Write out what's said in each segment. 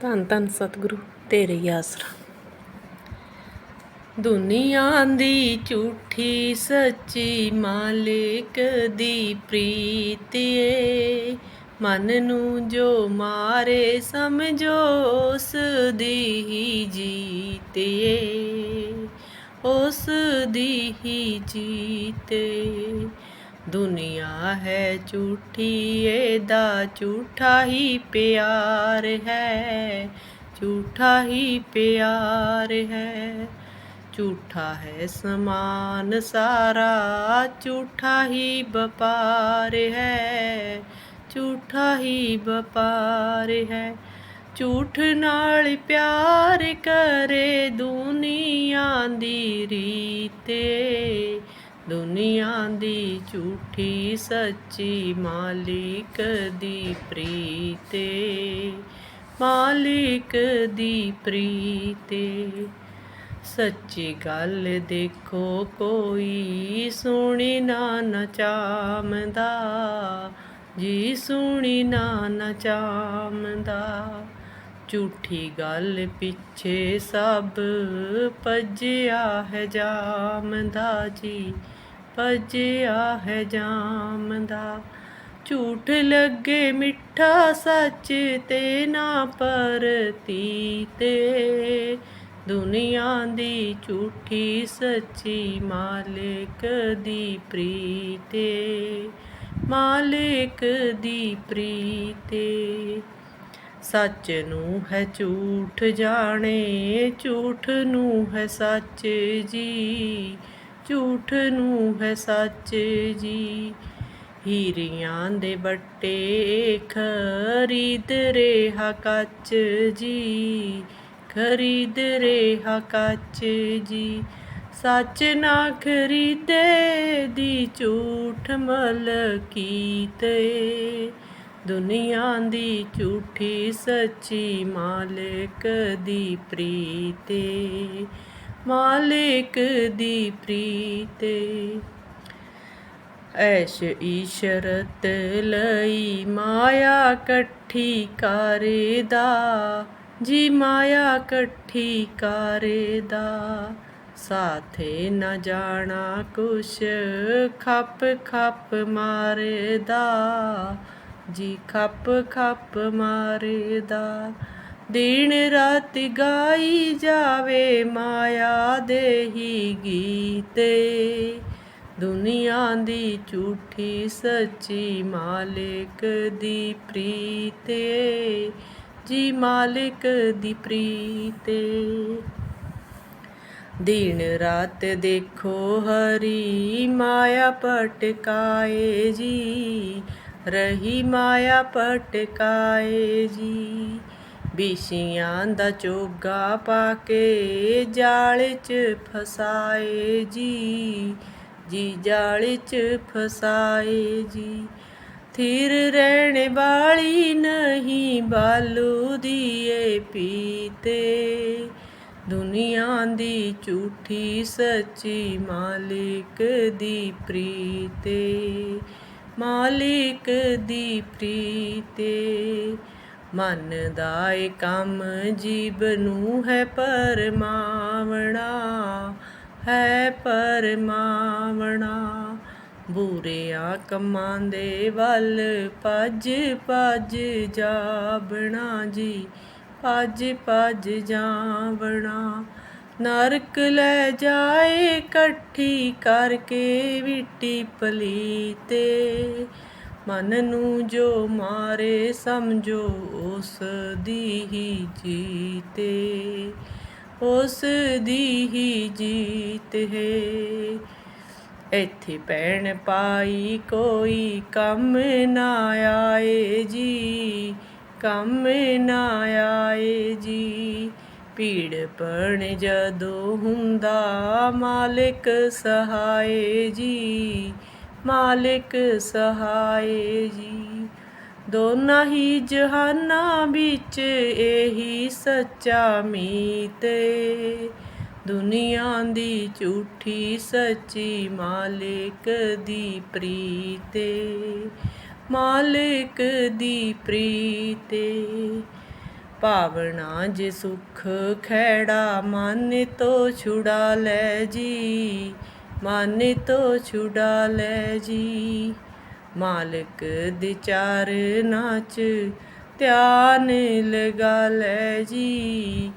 ਧੰਨ ਧੰਨ ਸਤਿਗੁਰੂ, ਤੇਰੇ ਹੀ ਆਸਰਾ। ਦੁਨੀਆ ਦੀ ਝੂਠੀ ਸੱਚੀ ਮਾਲਿਕ ਦੀ ਪ੍ਰੀਤ ਏ ਮਨ ਨੂੰ ਜੋ ਮਾਰੇ ਸਮਝੋ ਉਸ ਦੀ ਹੀ ਜੀਤ ਏ ਉਸ ਦੀ ਹੀ ਜੀਤ ਏ ਦੁਨੀਆ ਹੈ ਝੂਠੀ, ਇਹਦਾ ਝੂਠਾ ਹੀ ਪਿਆਰ ਹੈ। ਝੂਠਾ ਹੀ ਪਿਆਰ ਹੈ। ਝੂਠਾ ਹੈ ਸਮਾਨ ਸਾਰਾ, ਝੂਠਾ ਹੀ ਵਪਾਰ ਹੈ। ਝੂਠਾ ਹੀ ਵਪਾਰ ਹੈ। ਝੂਠ ਨਾਲ ਪਿਆਰ ਕਰੇ ਦੁਨੀਆ ਦੀ ਰੀਤੇ ਦੁਨੀਆ ਦੀ ਝੂਠੀ ਸੱਚੀ ਮਾਲਿਕ ਦੀ ਪ੍ਰੀਤੇ, ਮਾਲਿਕ ਦੀ ਪ੍ਰੀਤੇ। ਸੱਚੀ ਗੱਲ ਦੇਖੋ, ਕੋਈ ਸੁਣੀ ਨਾ ਨਚਾਮਦਾ ਜੀ ਸੁਣੀ ਨਾ ਨਚਾਮਦਾ ਝੂਠੀ ਗੱਲ ਪਿੱਛੇ ਸਭ ਭੱਜਿਆ ਹੈ ਜਾਮਦਾ ਜੀ। ਭਜਿਆ ਹੈ ਜਾਮਦਾ ਝੂਠ ਲੱਗੇ ਮਿੱਠਾ ਸੱਚ ਤੇ ਨਾ ਪਰਤੀ ਤੇ। ਦੁਨੀਆ ਦੀ ਝੂਠੀ ਸੱਚੀ ਮਾਲਿਕ ਦੀ ਪ੍ਰੀਤੇ। ਮਾਲਿਕ ਦੀ ਪ੍ਰੀਤੇ। ਸੱਚ ਨੂੰ ਹੈ ਝੂਠ ਜਾਣੇ, ਝੂਠ ਨੂੰ ਹੈ ਸੱਚ ਜੀ। ਝੂਠ ਨੂੰ ਹੈ ਸੱਚ ਜੀ। ਹੀਰਿਆਂ ਦੇ ਬੱਟੇ ਖਰੀਦ ਰਿਹਾ ਕੱਚ ਜੀ। ਖਰੀਦ ਰਿਹਾ ਕੱਚ ਜੀ। ਸੱਚ ਨਾ ਖਰੀਦੇ ਦੀ ਝੂਠ ਮਲ ਕੀਤੇ ਦੁਨੀਆ ਦੀ ਝੂਠੀ ਸੱਚੀ ਮਾਲਕ ਦੀ ਪ੍ਰੀਤੇ ਮਾਲਿਕ ਦੀ ਪ੍ਰੀਤੇ, ਐਸ਼ ਈਸ਼ਰਤ ਲਈ ਮਾਇਆ ਇਕੱਠੀ ਕਰਦਾ, ਜੀ ਮਾਇਆ ਇਕੱਠੀ ਕਰਦਾ। ਸਾਥੇ ਨਾ ਜਾਣਾ ਕੁਛ, ਖੱਪ ਖੱਪ ਮਾਰਦਾ, ਜੀ ਖੱਪ ਖੱਪ ਮਾਰਦਾ। ਦਿਨ ਰਾਤ ਗਾਈ ਜਾਵੇ ਮਾਇਆ ਦੇ ਹੀ ਗੀਤੇ ਦੁਨੀਆ ਦੀ ਝੂਠੀ ਸੱਚੀ ਮਾਲਿਕ ਦੀ ਪ੍ਰੀਤੇ ਜੀ ਮਾਲਿਕ ਦੀ ਪ੍ਰੀਤੇ ਦਿਨ ਰਾਤ ਦੇਖੋ ਹਰੀ, ਮਾਇਆ ਪਟਕਾਏ ਜੀ। ਰਹੀ ਮਾਇਆ ਪਟਕਾਏ ਜੀ। ਬਿਸ਼ੀਆਂ ਦਾ ਚੋਗਾ ਪਾ ਕੇ ਜਾਲ 'ਚ ਫਸਾਏ ਜੀ ਜੀ ਜਾਲ 'ਚ ਫਸਾਏ ਜੀ। ਥਿਰ ਰਹਿਣ ਵਾਲੀ ਨਹੀਂ ਬਾਲੂ ਦੀਏ ਪੀਤੇ। ਦੁਨੀਆ ਦੀ ਝੂਠੀ ਸੱਚੀ ਮਾਲਿਕ ਦੀ ਪ੍ਰੀਤੇ, ਮਾਲਿਕ ਦੀ ਪ੍ਰੀਤੇ। ਮਨ ਦਾ ਏ ਕੰਮ ਜੀਬ ਨੂੰ ਹੈ ਪਰਮਾਵਣਾ ਹੈ ਪਰਮਾਵਣਾ। ਬੁਰਿਆਂ ਕੰਮਾਂ ਦੇ ਵੱਲ ਭੱਜ ਭੱਜ ਜਾਵਣਾ ਜੀ, ਭੱਜ ਭੱਜ ਜਾਵਣਾ। ਨਰਕ ਲੈ ਜਾਏ, ਇਕੱਠੀ ਕਰਕੇ ਵਿਟੀ ਪਲੀਤੇ। ਮਨ ਨੂੰ ਜੋ ਮਾਰੇ ਸਮਝੋ, ਉਸ ਦੀ ਹੀ ਜੀਤੇ। ਉਸ ਦੀ ਹੀ ਜੀਤ। ਹੈ ਇੱਥੇ ਪੈਣ ਪਾਈ ਕੋਈ ਕੰਮ ਨਾ ਆਏ ਜੀ, ਕੰਮ ਨਾ ਆਏ ਜੀ। ਪੀੜ ਪਣ ਜਦੋਂ ਹੁੰਦਾ ਮਾਲਿਕ ਸਹਾਏ ਜੀ ਮਾਲਿਕ ਸਹਾਏ ਜੀ। ਦੋਨਾਂ ਹੀ ਜਹਾਨਾਂ ਵਿੱਚ ਇਹੀ ਸੱਚਾ ਮੀਤ ਦੁਨੀਆ ਦੀ ਝੂਠੀ ਸੱਚੀ ਮਾਲਿਕ ਦੀ ਪ੍ਰੀਤੇ ਮਾਲਿਕ ਦੀ ਪ੍ਰੀਤੇ ਭਾਵਨਾ ਜੇ ਸੁਖ ਖੈੜਾ ਮਨ ਤੋਂ ਛੁਡਾ ਲੈ ਜੀ। ਮਨ ਤੋ ਛੁਡਾ ਲੈ ਜੀ। ਮਾਲਕ ਦੇ ਚਾਰ ਨਾਚ, ਧਿਆਨ ਲਗਾ ਲੈ ਜੀ।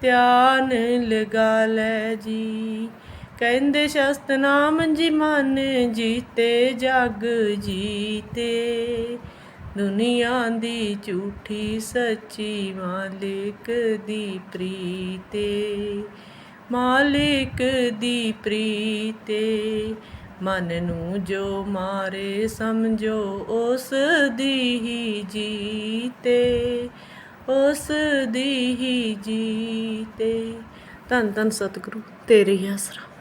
ਧਿਆਨ ਲਗਾ ਲੈ ਜੀ। ਕਹਿੰਦੇ ਸ਼ਸਤ ਨਾਮ ਜੀ ਮਨ ਜੀਤੇ, ਜਗ ਜੀਤੇ। ਦੁਨੀਆ ਦੀ ਝੂਠੀ ਸੱਚੀ ਮਾਲਕ ਦੀ ਪ੍ਰੀਤੇ। ਮਾਲਿਕ ਦੀ ਪ੍ਰੀਤੇ, ਮਨ ਨੂੰ ਜੋ ਮਾਰੇ ਸਮਝੋ, ਉਸ ਦੀ ਹੀ ਜੀਤੇ, ਉਸ ਦੀ ਹੀ ਜੀਤੇ। ਧੰਨ ਧੰਨ ਸਤਿਗੁਰੂ, ਤੇਰੀ ਆਸਰਾ।